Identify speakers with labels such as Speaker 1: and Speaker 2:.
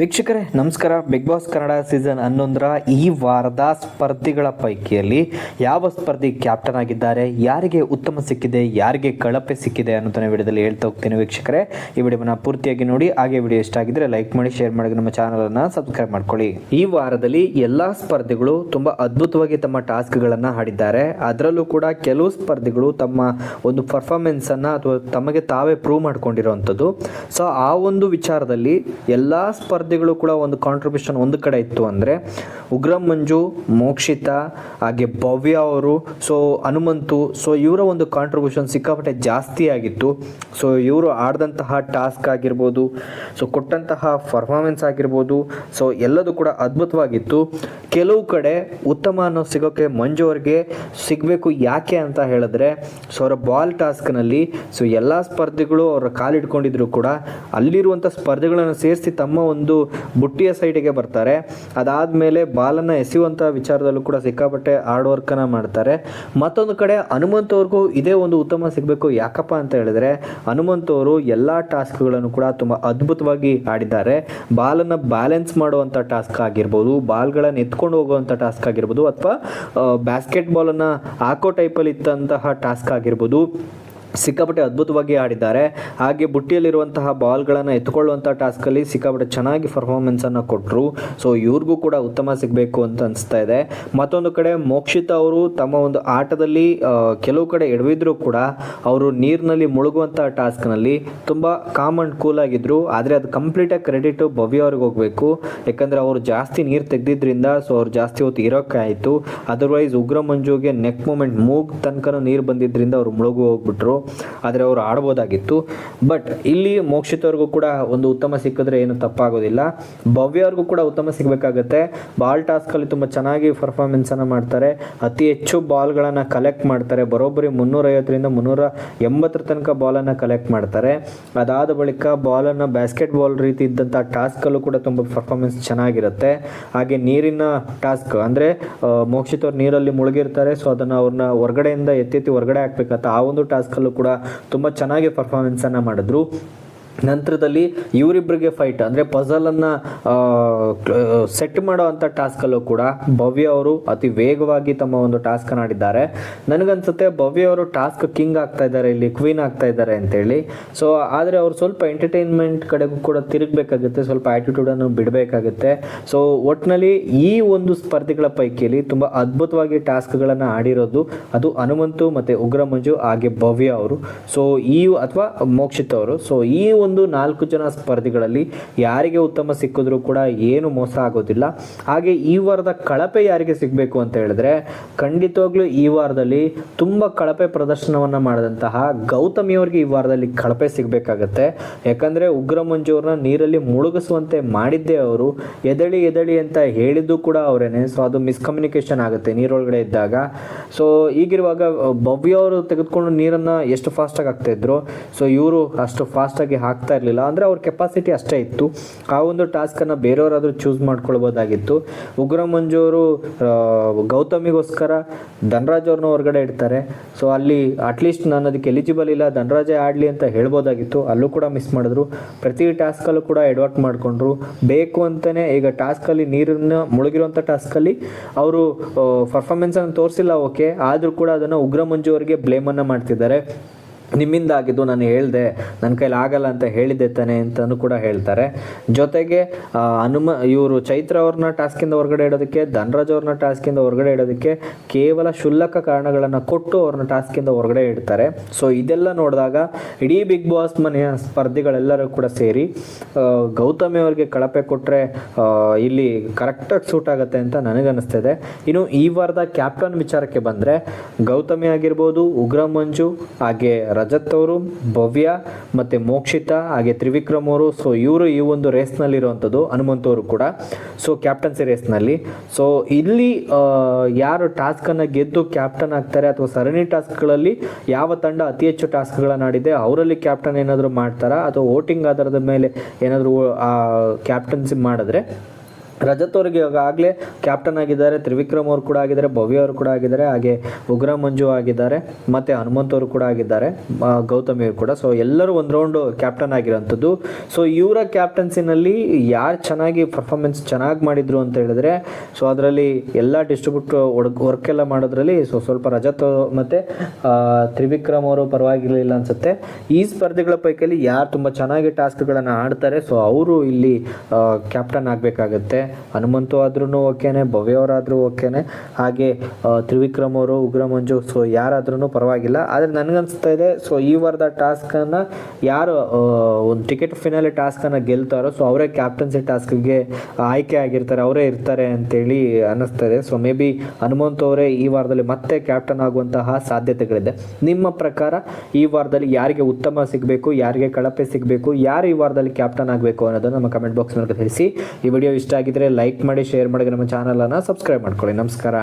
Speaker 1: ವೀಕ್ಷಕರೇ, ನಮಸ್ಕಾರ. Big boss Kannada season ಹನ್ನೊಂದರ ಈ ವಾರದ ಸ್ಪರ್ಧಿಗಳ ಪೈಕಿಯಲ್ಲಿ ಯಾವ ಸ್ಪರ್ಧಿ ಕ್ಯಾಪ್ಟನ್ ಆಗಿದ್ದಾರೆ, ಯಾರಿಗೆ ಉತ್ತಮ ಸಿಕ್ಕಿದೆ, ಯಾರಿಗೆ ಕಳಪೆ ಸಿಕ್ಕಿದೆ ಅನ್ನೋದನ್ನ ವಿಡಿಯೋದಲ್ಲಿ ಹೇಳ್ತಾ ಹೋಗ್ತೀನಿ ವೀಕ್ಷಕರೇ. ಈ ವಿಡಿಯೋನ ಪೂರ್ತಿಯಾಗಿ ನೋಡಿ, ಹಾಗೆ ವಿಡಿಯೋ ಇಷ್ಟ ಆಗಿದ್ರೆ ಲೈಕ್ ಮಾಡಿ, ಶೇರ್ ಮಾಡಿ, ನಮ್ಮ ಚಾನಲನ್ನು ಸಬ್ಸ್ಕ್ರೈಬ್ ಮಾಡ್ಕೊಳ್ಳಿ. ಈ ವಾರದಲ್ಲಿ ಎಲ್ಲ ಸ್ಪರ್ಧಿಗಳು ತುಂಬ ಅದ್ಭುತವಾಗಿ ತಮ್ಮ ಟಾಸ್ಕ್ಗಳನ್ನು ಆಡಿದ್ದಾರೆ. ಅದರಲ್ಲೂ ಕೂಡ ಕೆಲವು ಸ್ಪರ್ಧಿಗಳು ತಮ್ಮ ಒಂದು ಪರ್ಫಾರ್ಮೆನ್ಸನ್ನು ಅಥವಾ ತಮಗೆ ತಾವೇ ಪ್ರೂವ್ ಮಾಡ್ಕೊಂಡಿರೋವಂಥದ್ದು. ಸೊ ಆ ಒಂದು ವಿಚಾರದಲ್ಲಿ ಎಲ್ಲ ಸ್ಪರ್ಧಿಗಳು ಕೂಡ ಒಂದು ಕಾಂಟ್ರಿಬ್ಯೂಷನ್ ಒಂದು ಕಡೆ ಇತ್ತು ಅಂದರೆ ಉಗ್ರಂ ಮಂಜು, ಮೋಕ್ಷಿತಾ, ಹಾಗೆ ಭವ್ಯ ಅವರು ಸೊ ಹನುಮಂತು ಸೊ ಇವರ ಒಂದು ಕಾಂಟ್ರಿಬ್ಯೂಷನ್ ಸಿಕ್ಕಾಪಟ್ಟೆ ಜಾಸ್ತಿ ಆಗಿತ್ತು. ಸೊ ಇವರು ಆಡಿದಂತಹ ಟಾಸ್ಕ್ ಆಗಿರ್ಬೋದು ಸೊ ಕೊಟ್ಟಂತಹ ಪರ್ಫಾರ್ಮೆನ್ಸ್ ಆಗಿರ್ಬೋದು ಸೊ ಎಲ್ಲದೂ ಕೂಡ ಅದ್ಭುತವಾಗಿತ್ತು. ಕೆಲವು ಕಡೆ ಉತ್ತಮ ಅನ್ನೋ ಸಿಗೋಕ್ಕೆ ಮಂಜು ಅವ್ರಿಗೆ ಸಿಗಬೇಕು ಯಾಕೆ ಅಂತ ಹೇಳಿದ್ರೆ ಸೊ ಅವರ ಬಾಲ್ ಟಾಸ್ಕ್ನಲ್ಲಿ ಸೊ ಎಲ್ಲ ಸ್ಪರ್ಧಿಗಳು ಅವರ ಕಾಲಿಟ್ಕೊಂಡಿದ್ರು ಕೂಡ ಅಲ್ಲಿರುವಂಥ ಸ್ಪರ್ಧೆಗಳನ್ನು ಸೇರಿಸಿ ತಮ್ಮ ಒಂದು ಬುಟ್ಟಿಯ ಸೈಡಿಗೆ ಬರ್ತಾರೆ. ಅದಾದಮೇಲೆ ಬಾಲನ್ನು ಎಸೆಯುವಂಥ ವಿಚಾರದಲ್ಲೂ ಕೂಡ ಸಿಕ್ಕಾಪಟ್ಟೆ ಹಾರ್ಡ್ ವರ್ಕನ್ನು ಮಾಡ್ತಾರೆ. ಮತ್ತೊಂದು ಕಡೆ ಹನುಮಂತ್ ಅವ್ರಿಗೂ ಇದೇ ಒಂದು ಉತ್ತಮ ಸಿಗಬೇಕು ಯಾಕಪ್ಪ ಅಂತ ಹೇಳಿದ್ರೆ, ಹನುಮಂತ್ ಅವರು ಎಲ್ಲ ಟಾಸ್ಕ್ಗಳನ್ನು ಕೂಡ ತುಂಬ ಅದ್ಭುತವಾಗಿ ಆಡಿದ್ದಾರೆ. ಬಾಲನ್ನು ಬ್ಯಾಲೆನ್ಸ್ ಮಾಡುವಂಥ ಟಾಸ್ಕ್ ಆಗಿರ್ಬೋದು, ಬಾಲ್ಗಳನ್ನು ಎತ್ಕೊಂಡು ಹೋಗುವಂಥ ಟಾಸ್ಕ್ ಆಗಿರ್ಬೋದು, ಅಥವಾ ಬ್ಯಾಸ್ಕೆಟ್ ಬಾಲನ್ನು ಹಾಕೋ ಟೈಪಲ್ಲಿ ಇದ್ದಂತಹ ಟಾಸ್ಕ್ ಆಗಿರ್ಬೋದು ಸಿಕ್ಕಾಪಟ್ಟೆ ಅದ್ಭುತವಾಗಿ ಆಡಿದ್ದಾರೆ. ಹಾಗೆ ಬುಟ್ಟಿಯಲ್ಲಿರುವಂತಹ ಬಾಲ್ಗಳನ್ನು ಎತ್ಕೊಳ್ಳುವಂಥ ಟಾಸ್ಕಲ್ಲಿ ಸಿಕ್ಕಾಪಟ್ಟೆ ಚೆನ್ನಾಗಿ ಪರ್ಫಾರ್ಮೆನ್ಸನ್ನು ಕೊಟ್ಟರು ಸೊ, ಇವ್ರಿಗೂ ಕೂಡ ಉತ್ತಮ ಸಿಗಬೇಕು ಅಂತ ಅನಿಸ್ತಾ ಇದೆ. ಮತ್ತೊಂದು ಕಡೆ ಮೋಕ್ಷಿತ ಅವರು ತಮ್ಮ ಒಂದು ಆಟದಲ್ಲಿ ಕೆಲವು ಕಡೆ ಎಡವಿದ್ರು ಕೂಡ ಅವರು ನೀರಿನಲ್ಲಿ ಮುಳುಗುವಂಥ ಟಾಸ್ಕ್ನಲ್ಲಿ ತುಂಬ ಕಾಮ್ ಆ್ಯಂಡ್ ಕೂಲ್ ಆಗಿದ್ರು. ಆದರೆ ಅದು ಕಂಪ್ಲೀಟಾಗಿ ಕ್ರೆಡಿಟು ಭವ್ಯ ಅವ್ರಿಗೆ ಹೋಗಬೇಕು. ಯಾಕಂದರೆ ಅವರು ಜಾಸ್ತಿ ನೀರು ತೆಗೆದಿದ್ದರಿಂದ ಸೊ, ಅವ್ರು ಜಾಸ್ತಿ ಹೊತ್ತು ಇರೋಕ್ಕೆ ಆಯಿತು. ಅದರ್ವೈಸ್ ಉಗ್ರ ಮಂಜುಗೆ ನೆಕ್ ಮೂಮೆಂಟ್ ಮೂಗ್ ತನಕ ನೀರು ಬಂದಿದ್ದರಿಂದ ಅವರು ಮುಳುಗು ಹೋಗ್ಬಿಟ್ರು. ಆದರೆ ಅವರು ಆಡ್ಬೋದಾಗಿತ್ತು. ಬಟ್ ಇಲ್ಲಿ ಮೋಕ್ಷಿತವ್ರಿಗೂ ಕೂಡ ಒಂದು ಉತ್ತಮ ಸಿಕ್ಕಿದ್ರೆ ಏನು ತಪ್ಪಾಗೋದಿಲ್ಲ. ಭವ್ಯ ಅವ್ರಿಗೂ ಕೂಡ ಉತ್ತಮ ಸಿಗಬೇಕಾಗತ್ತೆ. ಬಾಲ್ ಟಾಸ್ಕಲ್ಲಿ ತುಂಬ ಚೆನ್ನಾಗಿ ಪರ್ಫಾರ್ಮೆನ್ಸನ್ನು ಮಾಡ್ತಾರೆ. ಅತಿ ಹೆಚ್ಚು ಬಾಲ್ಗಳನ್ನು ಕಲೆಕ್ಟ್ ಮಾಡ್ತಾರೆ. ಬರೋಬ್ಬರಿ ಮುನ್ನೂರೈವತ್ತರಿಂದ ಮುನ್ನೂರ ಎಂಬತ್ತರ ತನಕ ಬಾಲನ್ನು ಕಲೆಕ್ಟ್ ಮಾಡ್ತಾರೆ. ಅದಾದ ಬಳಿಕ ಬಾಲನ್ನು ಬ್ಯಾಸ್ಕೆಟ್ ಬಾಲ್ ರೀತಿ ಇದ್ದಂಥ ಟಾಸ್ಕಲ್ಲೂ ಕೂಡ ತುಂಬ ಪರ್ಫಾರ್ಮೆನ್ಸ್ ಚೆನ್ನಾಗಿರುತ್ತೆ. ಹಾಗೆ ನೀರಿನ ಟಾಸ್ಕ್ ಅಂದರೆ ಮೋಕ್ಷಿತವ್ರು ನೀರಲ್ಲಿ ಮುಳುಗಿರ್ತಾರೆ. ಸೊ ಅದನ್ನು ಅವ್ರನ್ನ ಹೊರಗಡೆಯಿಂದ ಎತ್ತೆತ್ತಿ ಹೊರಗಡೆ ಹಾಕ್ಬೇಕಂತ ಆ ಒಂದು ಟಾಸ್ಕಲ್ಲೂ ಕೂಡ ತುಂಬ ಚೆನ್ನಾಗಿ ಪರ್ಫಾರ್ಮೆನ್ಸನ್ನು ಮಾಡಿದ್ರು. ನಂತರದಲ್ಲಿ ಇವರಿಬ್ಬರಿಗೆ ಫೈಟ್ ಅಂದರೆ ಪಝಲನ್ನು ಸೆಟ್ ಮಾಡೋ ಅಂಥ ಟಾಸ್ಕಲ್ಲೂ ಕೂಡ ಭವ್ಯ ಅವರು ಅತಿ ವೇಗವಾಗಿ ತಮ್ಮ ಒಂದು ಟಾಸ್ಕ್ ಆಡಿದ್ದಾರೆ. ನನಗನ್ಸುತ್ತೆ ಭವ್ಯ ಅವರು ಟಾಸ್ಕ್ ಕಿಂಗ್ ಆಗ್ತಾ ಇದ್ದಾರೆ, ಇಲ್ಲಿ ಕ್ವೀನ್ ಆಗ್ತಾ ಇದ್ದಾರೆ ಅಂತೇಳಿ. ಸೊ ಆದರೆ ಅವರು ಸ್ವಲ್ಪ ಎಂಟರ್ಟೈನ್ಮೆಂಟ್ ಕಡೆಗೂ ಕೂಡ ತಿರುಗಬೇಕಾಗುತ್ತೆ, ಸ್ವಲ್ಪ ಆ್ಯಟಿಟ್ಯೂಡನ್ನು ಬಿಡಬೇಕಾಗುತ್ತೆ. ಸೊ ಒಟ್ಟಿನಲ್ಲಿ ಈ ಒಂದು ಸ್ಪರ್ಧಿಗಳ ಪೈಕಿಯಲ್ಲಿ ತುಂಬ ಅದ್ಭುತವಾಗಿ ಟಾಸ್ಕ್ಗಳನ್ನು ಆಡಿರೋದು ಅದು ಹನುಮಂತು ಮತ್ತು ಉಗ್ರಮಂಜು ಹಾಗೆ ಭವ್ಯ ಅವರು. ಸೊ ಈ, ಅಥವಾ ಮೋಕ್ಷಿತ್ ಅವರು. ಸೊ ಈ ಒಂದು ನಾಲ್ಕು ಜನ ಸ್ಪರ್ಧಿಗಳಲ್ಲಿ ಯಾರಿಗೆ ಉತ್ತಮ ಸಿಕ್ಕಿದ್ರೂ ಕೂಡ ಏನು ಮೋಸ ಆಗೋದಿಲ್ಲ. ಹಾಗೆ ಈ ವಾರದ ಕಳಪೆ ಯಾರಿಗೆ ಸಿಗಬೇಕು ಅಂತ ಹೇಳಿದ್ರೆ, ಖಂಡಿತವಾಗ್ಲೂ ಈ ವಾರದಲ್ಲಿ ತುಂಬ ಕಳಪೆ ಪ್ರದರ್ಶನವನ್ನು ಮಾಡಿದಂತಹ ಗೌತಮಿಯವ್ರಿಗೆ ಈ ವಾರದಲ್ಲಿ ಕಳಪೆ ಸಿಗಬೇಕಾಗತ್ತೆ. ಯಾಕಂದರೆ ಉಗ್ರ ಮಂಜು ಅವ್ರನ್ನ ನೀರಲ್ಲಿ ಮುಳುಗಿಸುವಂತೆ ಮಾಡಿದ್ದೇ ಅವರು. ಎದಳಿ ಎದಳಿ ಅಂತ ಹೇಳಿದ್ದು ಕೂಡ ಅವರೇನೆ. ಸೊ ಅದು ಮಿಸ್ಕಮ್ಯುನಿಕೇಶನ್ ಆಗುತ್ತೆ ನೀರೊಳಗಡೆ ಇದ್ದಾಗ. ಸೊ ಈಗಿರುವಾಗ ಭವ್ಯ ಅವರು ತೆಗೆದುಕೊಂಡು ನೀರನ್ನು ಎಷ್ಟು ಫಾಸ್ಟಾಗಿ ಹಾಕ್ತಾ ಇದ್ರು? ಸೊ ಇವರು ಅಷ್ಟು ಫಾಸ್ಟಾಗಿ ಹಾಕ್ತಾ ಇರಲಿಲ್ಲ. ಅಂದರೆ ಅವ್ರ ಕೆಪಾಸಿಟಿ ಅಷ್ಟೇ ಇತ್ತು. ಆ ಒಂದು ಟಾಸ್ಕನ್ನು ಬೇರೆಯವರಾದರೂ ಚೂಸ್ ಮಾಡ್ಕೊಳ್ಬೋದಾಗಿತ್ತು. ಉಗ್ರ ಅವರು ಗೌತಮಿಗೋಸ್ಕರ ಧನರಾಜ್ ಅವ್ರನ್ನ ಹೊರಗಡೆ ಇಡ್ತಾರೆ. ಸೊ ಅಲ್ಲಿ ಅಟ್ಲೀಸ್ಟ್ ನಾನು ಅದಕ್ಕೆ ಎಲಿಜಿಬಲ್ ಇಲ್ಲ, ಧನರಾಜೇ ಆಡಲಿ ಅಂತ ಹೇಳ್ಬೋದಾಗಿತ್ತು. ಅಲ್ಲೂ ಕೂಡ ಮಿಸ್ ಮಾಡಿದ್ರು. ಪ್ರತಿ ಟಾಸ್ಕಲ್ಲೂ ಕೂಡ ಎಡ್ವರ್ಟ್ ಮಾಡಿಕೊಂಡ್ರು. ಬೇಕು ಅಂತಲೇ ಈಗ ಟಾಸ್ಕಲ್ಲಿ ನೀರನ್ನು ಮುಳುಗಿರುವಂಥ ಟಾಸ್ಕಲ್ಲಿ ಅವರು ಪರ್ಫಾರ್ಮೆನ್ಸನ್ನು ತೋರಿಸಿಲ್ಲ ಓಕೆ ಆದರೂ ಕೂಡ ಅದನ್ನು ಉಗ್ರ ಮಂಜು ಅವರಿಗೆ ಬ್ಲೇಮನ್ನು ಮಾಡ್ತಿದ್ದಾರೆ. ನಿಮ್ಮಿಂದ ಆಗಿದ್ದು ನಾನು ಹೇಳಿದೆ ನನ್ನ ಕೈಲಿ ಆಗಲ್ಲ ಅಂತ ಹೇಳಿದ್ದೆ ತಾನೆ ಅಂತಲೂ ಕೂಡ ಹೇಳ್ತಾರೆ. ಜೊತೆಗೆ ಹನುಮ, ಇವರು ಚೈತ್ರ ಅವ್ರನ್ನ ಟಾಸ್ಕಿಂದ ಹೊರಗಡೆ ಇಡೋದಕ್ಕೆ, ಧನರಾಜ್ ಅವ್ರನ್ನ ಟಾಸ್ಕಿಂದ ಹೊರಗಡೆ ಇಡೋದಕ್ಕೆ ಕೇವಲ ಶುಲ್ಲಕ ಕಾರಣಗಳನ್ನು ಕೊಟ್ಟು ಅವ್ರನ್ನ ಟಾಸ್ಕಿಂದ ಹೊರಗಡೆ ಇಡ್ತಾರೆ. ಸೊ ಇದೆಲ್ಲ ನೋಡಿದಾಗ ಇಡೀ ಬಿಗ್ ಬಾಸ್ ಮನೆಯ ಸ್ಪರ್ಧಿಗಳೆಲ್ಲರೂ ಕೂಡ ಸೇರಿ ಗೌತಮಿ ಅವ್ರಿಗೆ ಕಳಪೆ ಕೊಟ್ಟರೆ ಇಲ್ಲಿ ಕರೆಕ್ಟಾಗಿ ಸೂಟ್ ಆಗುತ್ತೆ ಅಂತ ನನಗನ್ನಿಸ್ತಿದೆ. ಇನ್ನು ಈ ವಾರದ ಕ್ಯಾಪ್ಟನ್ ವಿಚಾರಕ್ಕೆ ಬಂದರೆ, ಗೌತಮಿ ಆಗಿರ್ಬೋದು, ಉಗ್ರ ಮಂಜು, ಹಾಗೆ ರಜತ್ ಅವರು, ಭವ್ಯ ಮತ್ತು ಮೋಕ್ಷಿತ, ಹಾಗೆ ತ್ರಿವಿಕ್ರಮ್ ಅವರು. ಸೊ ಇವರು ಈ ಒಂದು ರೇಸ್ನಲ್ಲಿರುವಂಥದ್ದು ಹನುಮಂತ್ ಅವರು ಕೂಡ. ಸೊ ಕ್ಯಾಪ್ಟನ್ಸಿ ರೇಸ್ನಲ್ಲಿ ಸೊ ಇಲ್ಲಿ ಯಾರು ಟಾಸ್ಕನ್ನು ಗೆದ್ದು ಕ್ಯಾಪ್ಟನ್ ಆಗ್ತಾರೆ ಅಥವಾ ಸರಣಿ ಟಾಸ್ಕ್ಗಳಲ್ಲಿ ಯಾವ ತಂಡ ಅತಿ ಹೆಚ್ಚು ಟಾಸ್ಕ್ಗಳನ್ನು ಆಡಿದೆ, ಅವರಲ್ಲಿ ಕ್ಯಾಪ್ಟನ್ ಏನಾದರೂ ಮಾಡ್ತಾರಾ? ಅಥವಾ ವೋಟಿಂಗ್ ಆಧಾರದ ಮೇಲೆ ಏನಾದರೂ ಕ್ಯಾಪ್ಟನ್ಸಿ ಮಾಡಿದ್ರೆ? ರಜತ್ ಅವ್ರಿಗೆ ಆಗಲೇ ಕ್ಯಾಪ್ಟನ್ ಆಗಿದ್ದಾರೆ, ತ್ರಿವಿಕ್ರಮ್ ಅವರು ಕೂಡ ಆಗಿದ್ದಾರೆ, ಭವ್ಯ ಅವರು ಕೂಡ ಆಗಿದ್ದಾರೆ, ಹಾಗೆ ಉಗ್ರ ಮಂಜು ಆಗಿದ್ದಾರೆ, ಮತ್ತು ಹನುಮಂತ್ ಅವರು ಕೂಡ ಆಗಿದ್ದಾರೆ ಗೌತಮಿ ಅವರು ಕೂಡ. ಸೊ ಎಲ್ಲರೂ ಒಂದು ರೌಂಡು ಕ್ಯಾಪ್ಟನ್ ಆಗಿರೋಂಥದ್ದು ಸೊ ಇವರ ಕ್ಯಾಪ್ಟನ್ಸಿನಲ್ಲಿ ಯಾರು ಚೆನ್ನಾಗಿ ಪರ್ಫಾರ್ಮೆನ್ಸ್ ಚೆನ್ನಾಗಿ ಮಾಡಿದ್ರು ಅಂತ ಹೇಳಿದ್ರೆ ಸೊ ಅದರಲ್ಲಿ ಎಲ್ಲ ಡಿಸ್ಟ್ರಿಬ್ಯೂಟ್ ವರ್ಕ್ ಎಲ್ಲ ಮಾಡೋದ್ರಲ್ಲಿ ಸೊ ಸ್ವಲ್ಪ ರಜತ್ ಮತ್ತು ತ್ರಿವಿಕ್ರಮ್ ಅವರು ಪರವಾಗಿರಲಿಲ್ಲ ಅನ್ಸುತ್ತೆ. ಈ ಸ್ಪರ್ಧೆಗಳ ಪೈಕಲ್ಲಿ ಯಾರು ತುಂಬ ಚೆನ್ನಾಗಿ ಟಾಸ್ಕ್ಗಳನ್ನು ಆಡ್ತಾರೆ ಸೊ ಅವರು ಇಲ್ಲಿ ಕ್ಯಾಪ್ಟನ್ ಆಗಬೇಕಾಗತ್ತೆ. ಹನುಮಂತು ಆದ್ರೂ ಓಕೆನೆ ಭವ್ಯ ಅವರಾದರೂ ಓಕೆನೆ. ಹಾಗೆ ತ್ರಿವಿಕ್ರಮ್ ಅವರು, ಉಗ್ರಮಂಜು, ಸೊ ಯಾರಾದ್ರೂ ಪರವಾಗಿಲ್ಲ. ಆದರೆ ನನಗನ್ಸ್ತಾ ಇದೆ, ಸೊ ಈ ವಾರದ ಟಾಸ್ಕನ್ನು ಯಾರು ಒಂದು ಟಿಕೆಟ್ ಫಿನಾಲೆ ಟಾಸ್ಕನ್ನು ಗೆಲ್ತಾರೋ, ಸೊ ಅವರೇ ಕ್ಯಾಪ್ಟನ್ಸಿ ಟಾಸ್ಕ್ಗೆ ಆಯ್ಕೆ ಆಗಿರ್ತಾರೆ, ಅವರೇ ಇರ್ತಾರೆ ಅಂತೇಳಿ ಅನ್ನಿಸ್ತಾ ಇದೆ. ಸೊ ಮೇ ಬಿ ಹನುಮಂತ್ ಅವರೇ ಈ ವಾರದಲ್ಲಿ ಮತ್ತೆ ಕ್ಯಾಪ್ಟನ್ ಆಗುವಂತಹ ಸಾಧ್ಯತೆಗಳಿದೆ. ನಿಮ್ಮ ಪ್ರಕಾರ ಈ ವಾರದಲ್ಲಿ ಯಾರಿಗೆ ಉತ್ತಮ ಸಿಗಬೇಕು, ಯಾರಿಗೆ ಕಳಪೆ ಸಿಗಬೇಕು, ಯಾರು ಈ ವಾರದಲ್ಲಿ ಕ್ಯಾಪ್ಟನ್ ಆಗಬೇಕು ಅನ್ನೋದನ್ನು ನಮ್ಮ ಕಮೆಂಟ್ ಬಾಕ್ಸ್ ಮೂಲಕ ತಿಳಿಸಿ. ಈ ವಿಡಿಯೋ ಇಷ್ಟ ಆಗಿದ್ರೆ ಲೈಕ್ ಮಾಡಿ ಶೇರ್ ಮಾಡಿ ನಮ್ಮ ಚಾನಲನ್ನು ಸಬ್ಸ್ಕ್ರೈಬ್ ಮಾಡ್ಕೊಳ್ಳಿ. ನಮಸ್ಕಾರ.